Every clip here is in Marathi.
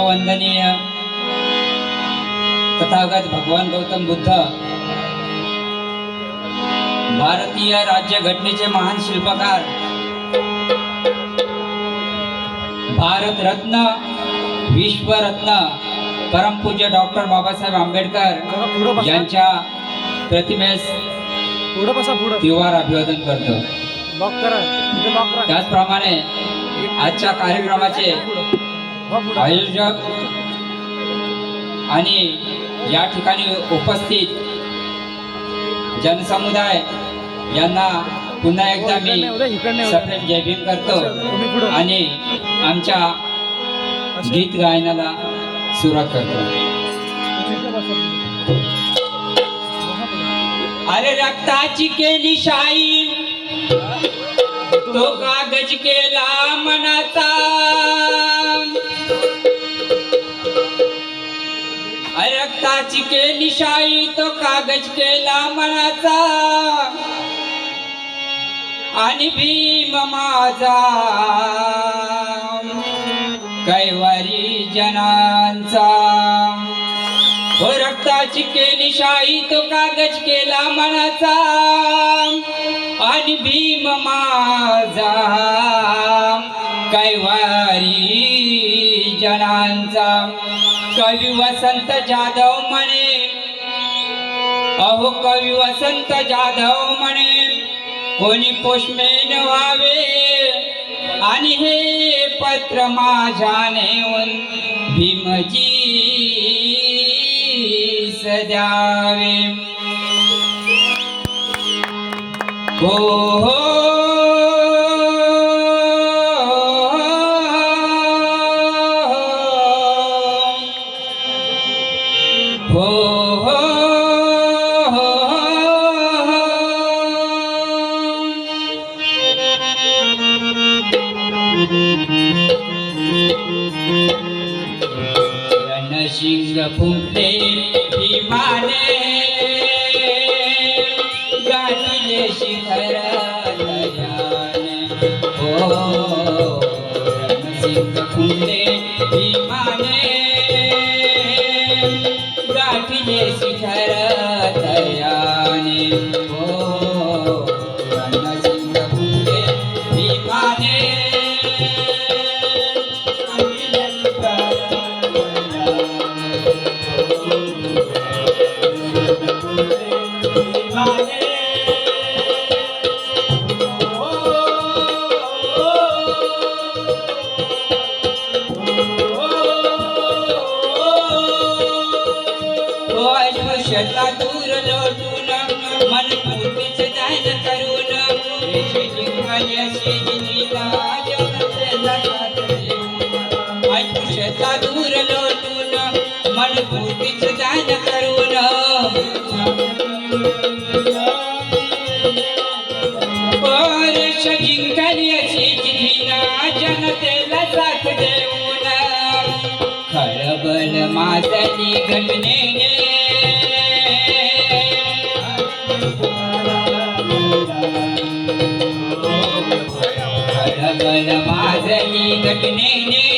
वंदनीय तथागत भगवान गौतम बुद्ध. भारतीय राज्यघटनेचे महान शिल्पकार. भारतरत्न विश्वरत्न परमपूज्य डॉक्टर बाबासाहेब आंबेडकर यांच्या प्रतिमेस त्रिवार अभिवादन करतो. त्याचप्रमाणे आजच्या कार्यक्रमाचे आयोजक आणि या ठिकाणी उपस्थित जनसमुदाय यांना पुन्हा एकदा मी. सप्रेम जय भीम करतो आणि आमच्या. गीत गायनाला सुरुवात करतो. अरे रक्ताची केली शाई तो कागज केला मनाचा. रक्ताची केली शाई तो कागज केला मनाचा. आणि भीम माझा. कैवारी जनांचा. हो रक्ताची केली शाई तो कागज केला मनाचा. आणि भीम माझा कैवारी जनांचा. कवी वसंत जाधव म्हणे अहो कवी वसंत जाधव म्हणे कोणी पोषमेन व्हावे? आणि हे पत्र माझ्या नेऊन भीमजी सद्यावे हो मन पूर्वीच दान करून रेषे जिंकली जिनीला जनतेला दूर लोटून मन करून परेश जिंकली अशी जिनीला जनतेला साथ देऊन खळबळ ભજની તકની ને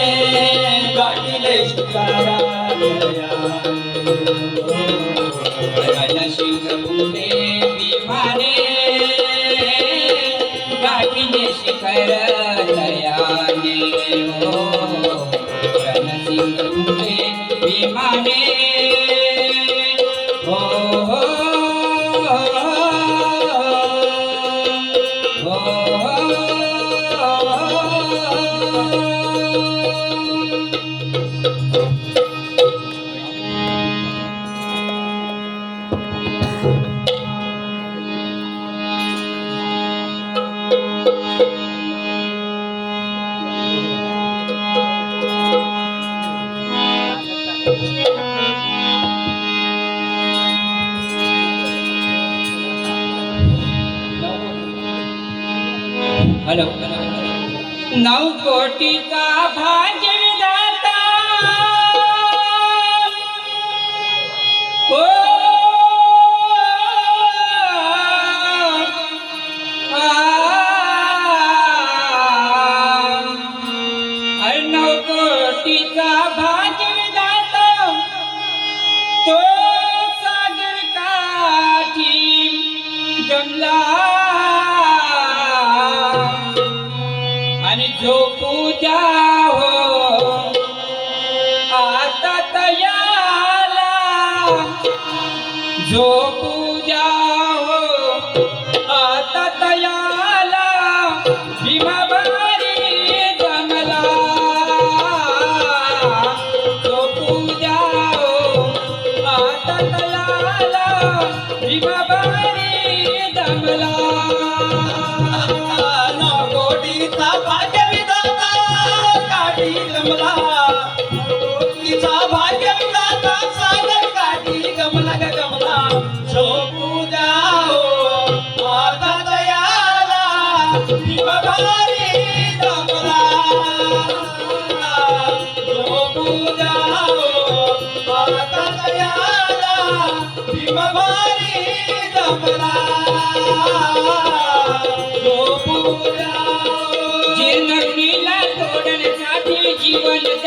I Shankar Shankar Shankar Shankar Shankar Shankar hello नव खोटी त भाई जीवन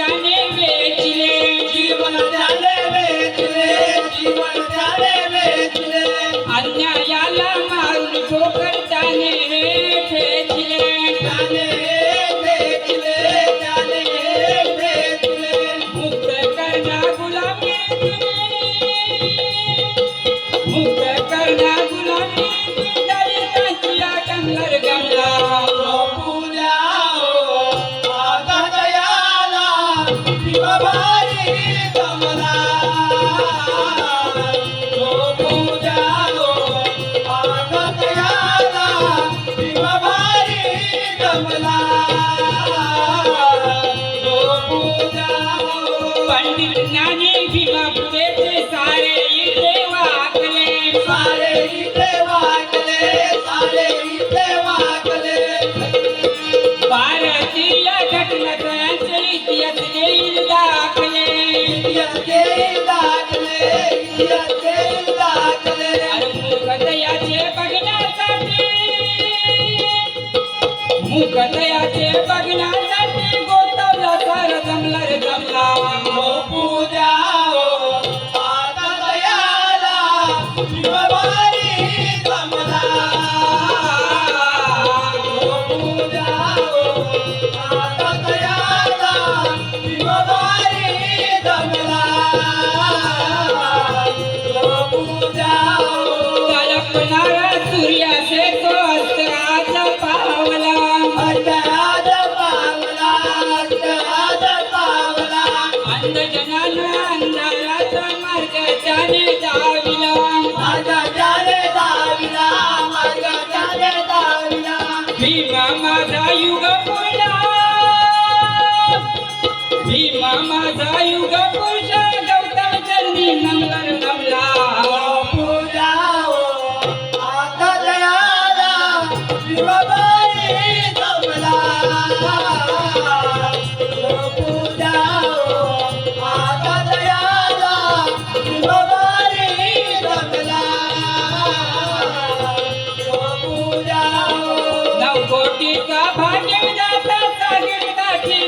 कोटीचा भाग्यविधाता सागर काठी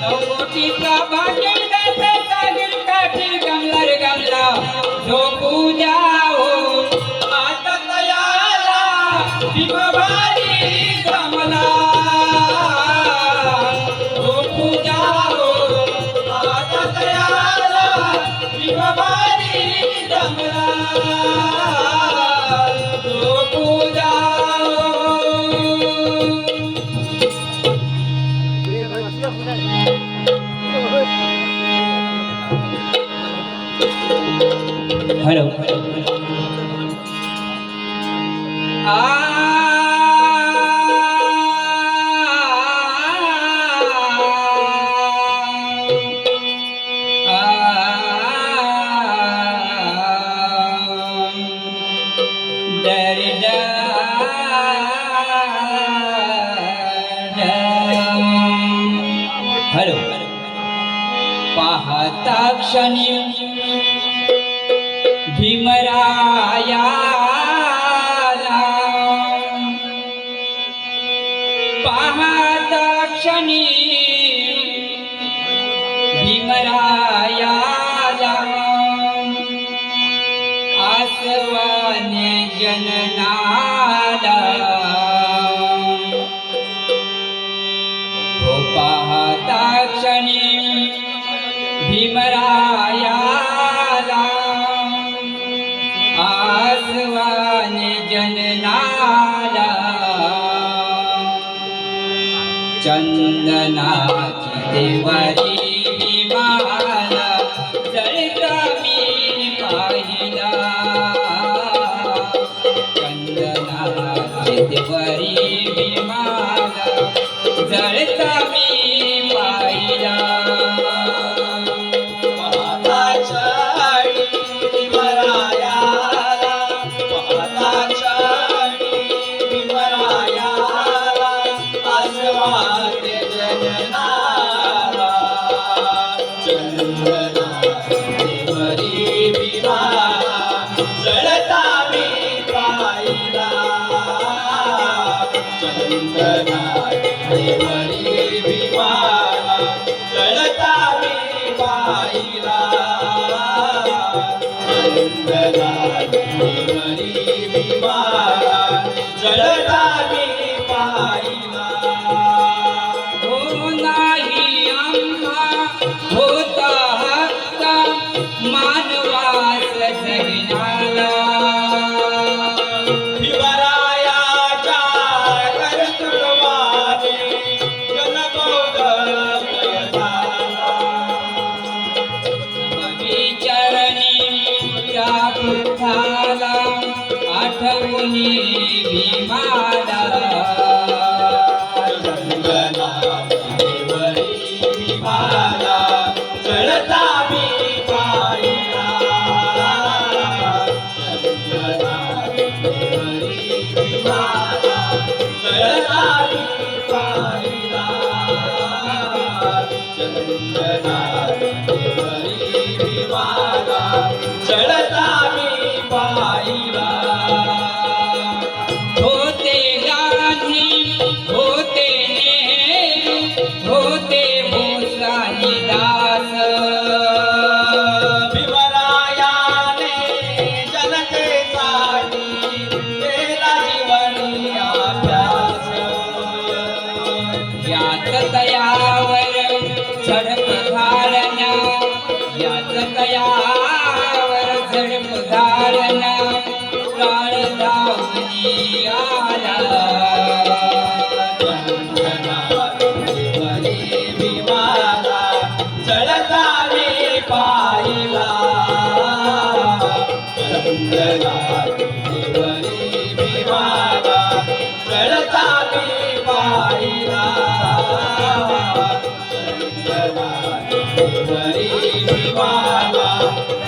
नऊ कोटीचा भाग्यविधाता सागर काठी रे गमला जो पूजा हो आता तयाला भीमभारी गमला जो पूजा हो आता तयाला भीमभारी क्षणी भीमराया पाहता क्षणी भीमराया आसवाने जननाला নাচিতে পারি जळता मी पाहिला बुद्धाला आठवणी भीमाला जळता मी पाहिला जळता मी पाहिला जळता मी पाहिला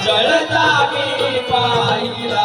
जळता मी पाहिला.